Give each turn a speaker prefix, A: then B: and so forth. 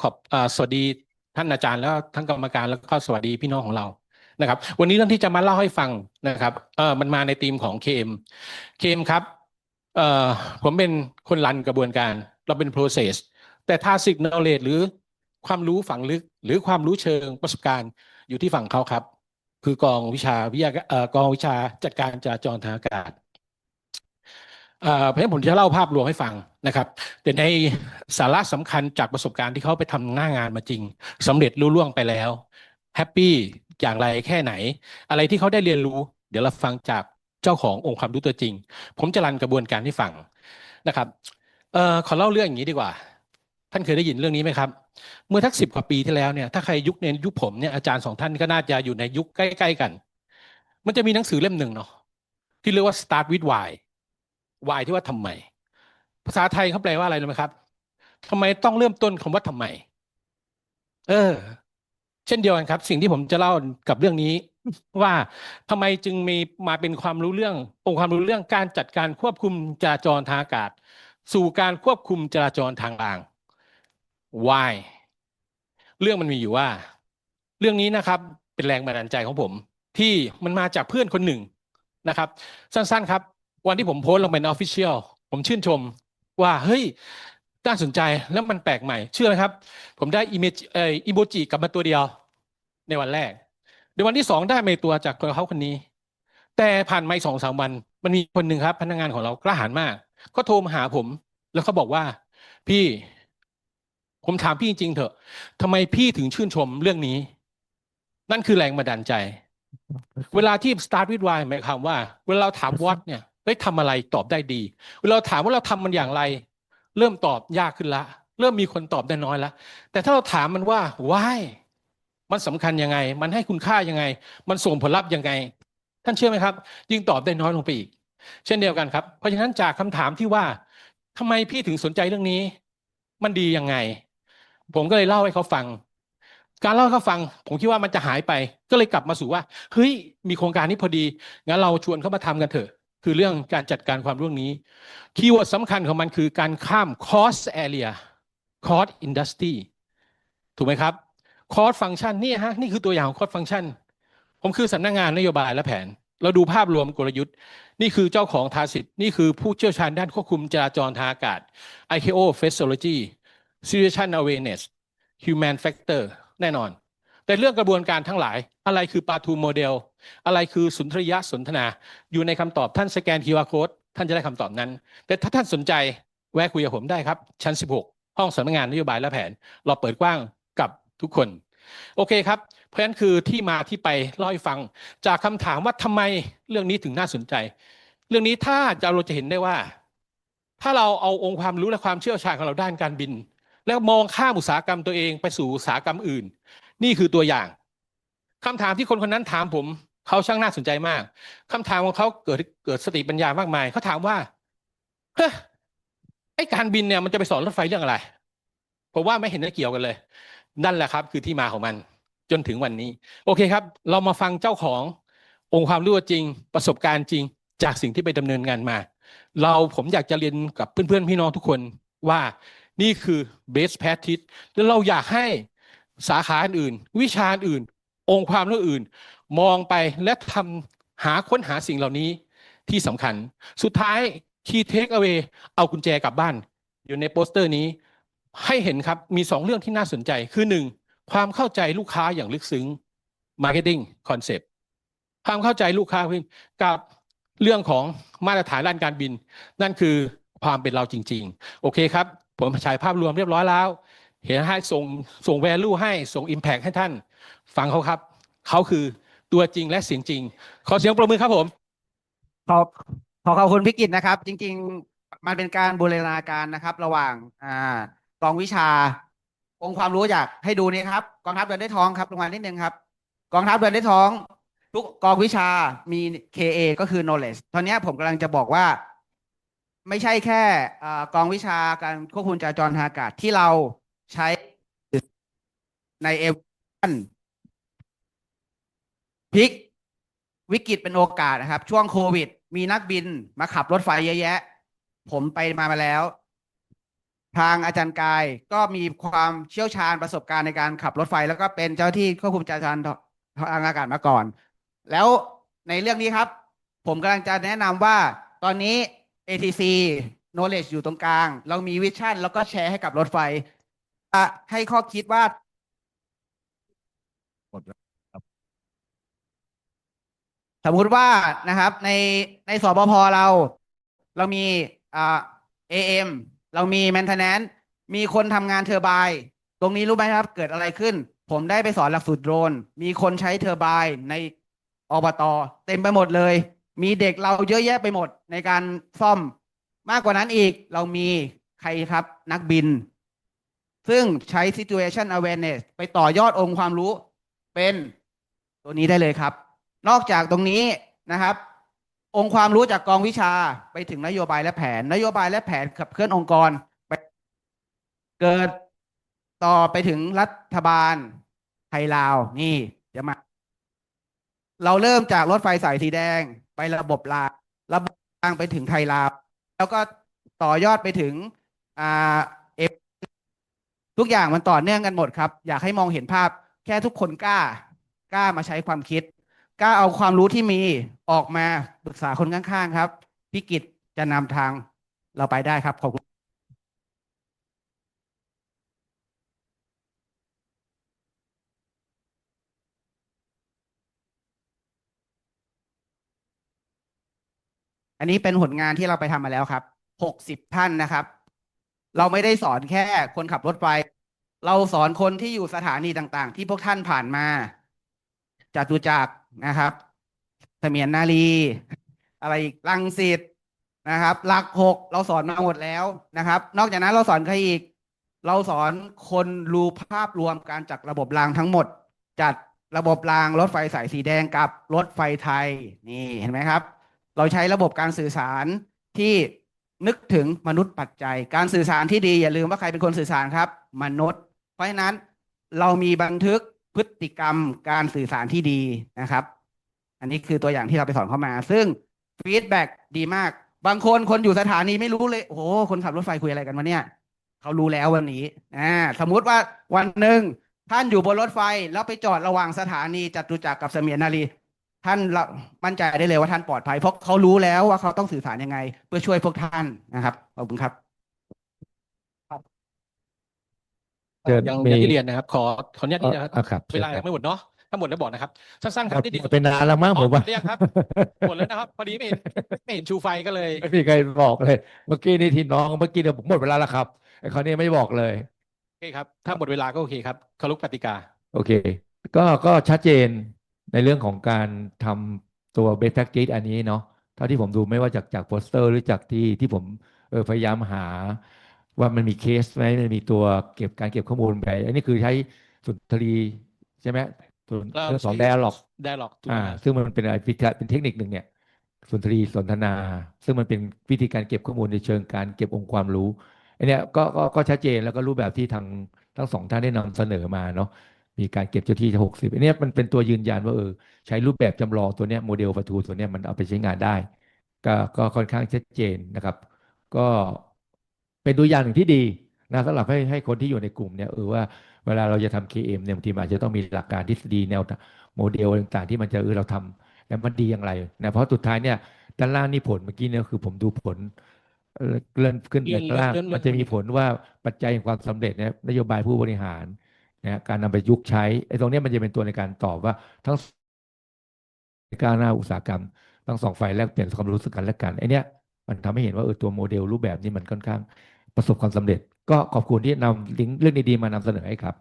A: ขอบอสวัสดีท่านอาจารย์แล้วท่านกรรมการแล้วก็สวัสดีพี่น้องของเรานะครับ วันนี้เรื่องที่จะมาเล่าให้ฟังนะครับเออมันมาในธีมของ KM KM คมครับเออผมเป็นคนรันกระบวนการ เราเป็น process แต่ถ้า knowledge หรือความรู้ฝังลึก หรือความรู้เชิงประสบการณ์อยู่ที่ฝั่งเขาครับ คือกองวิชาวิทยากองวิชาจัดการจราจรทางอากาศ เอ่อเพราะฉะนั้นผมจะเล่าภาพรวมให้ฟังนะครับ แต่ในสาระสำคัญจากประสบการณ์ที่เขาไปทำหน้างานมาจริงสำเร็จรุ่ล่วงไปแล้วแฮปปี้อย่างไรแค่ไหน อะไรที่เขาได้เรียนรู้ เดี๋ยวเราฟังจากเจ้าขององค์ความรู้ตัวจริง ผมจะรันกระบวนการให้ฟังนะครับเอ่อขอเล่าเรื่องอย่างนี้ดีกว่า ท่านเคยได้ยินเรื่องนี้ไหมครับ เมื่อทักสิบกว่าปีที่แล้วเนี่ยถ้าใครยุคในยุคผมเนี่ยอาจารย์สองท่านก็น่าจะอยู่ในยุคใกล้ ๆ กัน มันจะมีหนังสือเล่มหนึ่งเนาะที่เรียกว่า start with why why ที่ว่าทำไม ภาษาไทยเขาแปลว่าอะไรรู้ไหมครับทำไมต้องเริ่มต้นคำว่าทำไม เออ เช่นเดียวกันครับ สิ่งที่ผมจะเล่ากับเรื่องนี้ ว่าทำไมจึงมีมาเป็นความรู้เรื่ององค์ความรู้เรื่องการจัดการควบคุมจราจรทางอากาศ สู่การควบคุมจราจรทางราง why เรื่องมันมีอยู่ว่า เรื่องนี้นะครับ เป็นแรงบันดาลใจของผม ที่มันมาจากเพื่อนคนหนึ่งนะครับ สั้นๆครับ วันที่ผมโพสต์ลงเป็นออฟฟิเชียลผมชื่นชมว่าเฮ้ยน่าสนใจแล้วมันแปลกใหม่ เชื่อไหมครับ ผมได้อีเมจเอ่ออีโมจิกลับมาตัวเดียว ในวันแรกในวันที่สองได้มาตัวจากตัวเขาคนนี้ แต่ผ่านมาสองสามวัน มันมีคนหนึ่งครับ พนักงานของเรากล้าหาญมากเขาโทรมาหาผม แล้วเขาบอกว่า พี่ ผมถามพี่จริงๆเถอะทำไมพี่ถึงชื่นชมเรื่องนี้ นั่นคือแรงบันดาลใจ เวลาที่ start with why หมายความว่า เวลาเราถาม what เนี่ย เฮ้ยทำอะไรตอบได้ดีเวลาเราถามว่าเราทำมันอย่างไร เริ่มตอบยากขึ้นละ เริ่มมีคนตอบได้น้อยละแต่ถ้าเราถามมันว่า why มันสำคัญยังไง มันให้คุณค่ายังไง มันส่งผลลัพธ์ยังไง ท่านเชื่อไหมครับ ยิ่งตอบได้น้อยลงไปอีก เช่นเดียวกันครับ เพราะฉะนั้นจากคำถามที่ว่าทำไมพี่ถึงสนใจเรื่องนี้ มันดียังไง ผมก็เลยเล่าให้เขาฟัง การเล่าให้เขาฟัง ผมคิดว่ามันจะหายไป ก็เลยกลับมาสู่ว่า เฮ้ย มีโครงการนี้พอดี งั้นเราชวนเขามาทำกันเถอะ คือเรื่องการจัดการความร่วงนี้ คีย์เวิร์ดสำคัญของมันคือการข้าม cost area cost industry ถูกไหมครับ cost function นี่ฮะนี่คือตัวอย่างของ cost function ผมคือสำนักงงานนโยบายและแผน เราดูภาพรวมกลยุทธ์ นี่คือเจ้าของทาสิทธิ์นี่คือผู้เชี่ยวชาญด้านควบคุมจราจรทางอากาศ ICAO Physiology Situation Awareness Human Factor แน่นอน แต่เรื่องกระบวนการทั้งหลายอะไรคือปาทูโมเดล อะไรคือสุนทรียสนทนา อยู่ในคำตอบท่านสแกน QR code ท่านจะได้คำตอบนั้น แต่ถ้าท่านสนใจแวะคุยกับผมได้ครับ ชั้น 16 ห้องสำนักงานนโยบายและแผน เราเปิดกว้างกับทุกคน โอเคครับ เพราะฉะนั้นคือที่มาที่ไปเล่าให้ฟัง จากคำถามว่าทำไมเรื่องนี้ถึงน่าสนใจ เรื่องนี้ถ้าจะเราจะเห็นได้ว่า ถ้าเราเอาองค์ความรู้และความเชี่ยวชาญของเราด้านการบิน แล้วมองข้ามอุตสาหกรรมตัวเองไปสู่อุตสาหกรรมอื่น นี่คือตัวอย่างคำถามที่คนคนนั้นถามผม เขาช่างน่าสนใจมากคำถามของเขาเกิดเกิดสติปัญญามากมายเขาถามว่าเฮ้ยไอการบินเนี่ยมันจะไปสอนรถไฟเรื่องอะไรผมว่าไม่เห็นจะเกี่ยวกันเลย นั่นแหละครับ คือที่มาของมัน จนถึงวันนี้ โอเคครับ เรามาฟังเจ้าขององค์ความรู้จริง ประสบการณ์จริง จากสิ่งที่ไปดำเนินงานมา เราผมอยากจะเรียนกับเพื่อนๆพี่น้องทุกคนว่านี่คือ best practice แล้วเราอยากให้สาขาอื่น วิชาอื่น องค์ความรู้อื่น มองไปและทำหาค้นหาสิ่งเหล่านี้ที่สำคัญ สุดท้าย key take away เอากุญแจกลับบ้าน อยู่ในโปสเตอร์นี้ ให้เห็นครับมีสองเรื่องที่น่าสนใจคือหนึ่งความเข้าใจลูกค้าอย่างลึกซึ้ง marketing concept ความเข้าใจลูกค้ากับเรื่องของมาตรฐานด้านการบิน นั่นคือความเป็นเราจริง ๆ โอเคครับ ผมฉายภาพรวมเรียบร้อยแล้ว เห็นให้ส่งส่ง value ให้ส่ง impact ให้ท่าน ฟังเขาครับ เขาคือ ตัวจริงและเสียงจริง ขอเสียงปรบมือครับผม
B: ขอบขอขอบคุณพิกิตนะครับ จริง ๆ มันเป็นการบูรณาการนะครับ ระหว่างอ่ากองวิชา องค์ความรู้อยากให้ดูนี่ครับกองทัพเดินได้ท้องครับรางวัลนิดนึงครับ กองทัพเดินได้ท้อง ทุกกองวิชามี KA ก็คือ knowledge ตอนนี้ผมกำลังจะบอกว่า ไม่ใช่แค่อกองวิชาการควบคุมจราจรทางอากาศที่เราใช้ในเอว พลิกวิกฤตเป็นโอกาสนะครับ ช่วงโควิด มีนักบินมาขับรถไฟเยอะแยะ ผมไปมามาแล้ว ทางอาจารย์กายก็มีความเชี่ยวชาญประสบการณ์ในการขับรถไฟ แล้วก็เป็นเจ้าที่ควบคุมจราจรทางอากาศมาก่อน แล้วในเรื่องนี้ครับ ผมกำลังจะแนะนำว่าตอนนี้ ATC knowledge อยู่ตรงกลาง เรามีวิชั่นแล้วก็แชร์ให้กับรถไฟให้ข้อคิดว่า สมมุติว่านะครับ ในในสบพเรา เรามีอ่า AM เรามี maintenance มีคนทำงานเทอร์ไบน์ตรงนี้รู้ไหมครับ เกิดอะไรขึ้น ผมได้ไปสอนหลักสูตรโดรน มีคนใช้เทอร์ไบน์ในอบตเต็มไปหมดเลย มีเด็กเราเยอะแยะไปหมดในการซ่อม มากกว่านั้นอีกเรามีใครครับนักบิน ซึ่งใช้ situation awareness ไปต่อยอดองค์ความรู้เป็นตัวนี้ได้เลยครับ นอกจากตรงนี้นะครับ องค์ความรู้จากกองวิชาไปถึงนโยบายและแผน นโยบายและแผนขับเคลื่อนองค์กรไปเกิดต่อไปถึงรัฐบาลไทยลาวนี่เดี๋ยวมา เราเริ่มจากรถไฟสายสีแดงไประบบรางระบบรางไปถึงไทยลาว แล้วก็ต่อยอดไปถึงอ่าเอฟทุกอย่างมันต่อเนื่องกันหมดครับ อยากให้มองเห็นภาพแค่ทุกคนกล้ากล้ามาใช้ความคิด กล้าเอาความรู้ที่มีออกมาปรึกษาคนข้างๆครับพี่กิตจะนำทางเราไปได้ครับขอบคุณอันนี้เป็นผลงานที่เราไปทำมาแล้วครับ หกสิบท่านนะครับ เราไม่ได้สอนแค่คนขับรถไฟ เราสอนคนที่อยู่สถานีต่างๆ ที่พวกท่านผ่านมาจตุจักร นะครับเสมียนนารีอะไรอีกรังสิตนะครับ หลักหกเราสอนมาหมดแล้วนะครับ นอกจากนั้นเราสอนใครอีก เราสอนคนรู้ภาพรวมการจัดระบบรางทั้งหมด จัดระบบรางรถไฟสายสีแดงกับรถไฟไทยนี่เห็นไหมครับ เราใช้ระบบการสื่อสารที่นึกถึงมนุษย์ปัจจัย การสื่อสารที่ดีอย่าลืมว่าใครเป็นคนสื่อสารครับ มนุษย์ เพราะฉะนั้นเรามีบันทึก พฤติกรรมการสื่อสารที่ดีนะครับ อันนี้คือตัวอย่างที่เราไปสอนเข้ามา ซึ่งฟีดแบ็กดีมาก บางคนคนอยู่สถานีไม่รู้เลย โอ้โหคนขับรถไฟคุยอะไรกันวะเนี่ยเขารู้แล้ววันนี้อ่าสมมุติว่าวันหนึ่งท่านอยู่บนรถไฟแล้วไปจอดระหว่างสถานีจตุจักรกับเสมียนนารีท่านมั่นใจได้เลยว่าท่านปลอดภัยเพราะเขารู้แล้วว่าเขาต้องสื่อสารยังไง เพื่อช่วยพวกท่านนะครับขอบคุณครับ
C: เชิญ
A: อย่าง
C: มี
A: อย่างที่เรียนนะครับ ขอขออนุญาตที่จะ
C: อะครับ
A: เวลายังไม่หมดเนาะถ้าหมดแล้วบอกนะครับสั้นๆครับที่ดี
C: เป็นนานแล้วมั้ง
A: อ๋อ
C: ผมว่า
A: หมดหรือยังครับหมดแล้วนะครับพอดีไม่เห็นไม่เห็นชูไฟก็เลย
C: ไม่มีใครบอกเลย เมื่อกี้นี่ที่น้องเมื่อกี้เนี่ยผมหมดเวลาแล้วครับไอ้คราวนี้ไม่บอกเลย
A: โอเคครับ ถ้าหมดเวลาก็โอเคครับเคารพกติกา
C: โอเค ก็ก็ชัดเจนในเรื่องของการทำตัว best practice อันนี้เนาะเท่าที่ผมดูไม่ว่าจากจากโปสเตอร์หรือจากที่ที่ผมเออพยายามหา ว่ามันมีเคสไหมมันมีตัวเก็บการเก็บข้อมูลไปอันนี้คือใช้สุนทรีใช่ไหมส่วน
A: เรา
C: เรื่องสอง
A: ใช้
C: dialog
A: ได้หรอกถูก
C: อ่า
A: ไหม
C: ซึ่งมันเป็นอะไรวิธีเป็นเทคนิคหนึ่งเนี่ยสุนทรีสนทนา ซึ่งมันเป็นวิธีการเก็บข้อมูลในเชิงการเก็บองค์ความรู้อันเนี้ยก็ก็ก็ชัดเจนแล้วก็รูปแบบที่ทางทั้งสองท่านได้นำเสนอมาเนาะมีการเก็บเจ้าที่หกสิบอันเนี้ยมันเป็นตัวยืนยันว่าเออใช้รูปแบบจำลองตัวเนี้ยโมเดลประตูตัวเนี้ยมันเอาไปใช้งานได้ ก็ก็ค่อนข้างชัดเจนนะครับ ก็ เป็นตัวอย่างหนึ่งที่ดีนะสำหรับให้ให้คนที่อยู่ในกลุ่มเนี่ยเออว่าเวลาเราจะทำ KM เนี่ยบางทีมันอาจจะต้องมีหลักการทฤษฎีแนวโมเดลต่างๆ ที่มันจะเออเราทำแล้วมันดีอย่างไรนะเพราะสุดท้ายเนี่ยด้านล่างนี่ผลเมื่อกี้เนี่ยคือผมดูผลเอ่อเลื่อนขึ้นไป
A: เลื่อน
C: ข้างล่าง
A: เลื่อนเลื่อน
C: มันจะมีผลว่าปัจจัยแห่งความสำเร็จเนี่ยนโยบายผู้บริหารนะการนำไปยุกต์ใช้ไอ้ตรงเนี้ยมันจะเป็นตัวในการตอบว่าทั้งก้าวหน้าอุตสาหกรรมทั้งสองฝ่ายแลกเปลี่ยนความรู้สึกกันและกันไอเนี้ยมันทำให้เห็นว่าเออตัวโมเดลรูปแบบนี้มันค่อนข้าง ประสบความสำเร็จ ก็ขอบคุณที่นำลิงก์เรื่องดีๆมานำเสนอให้ครับ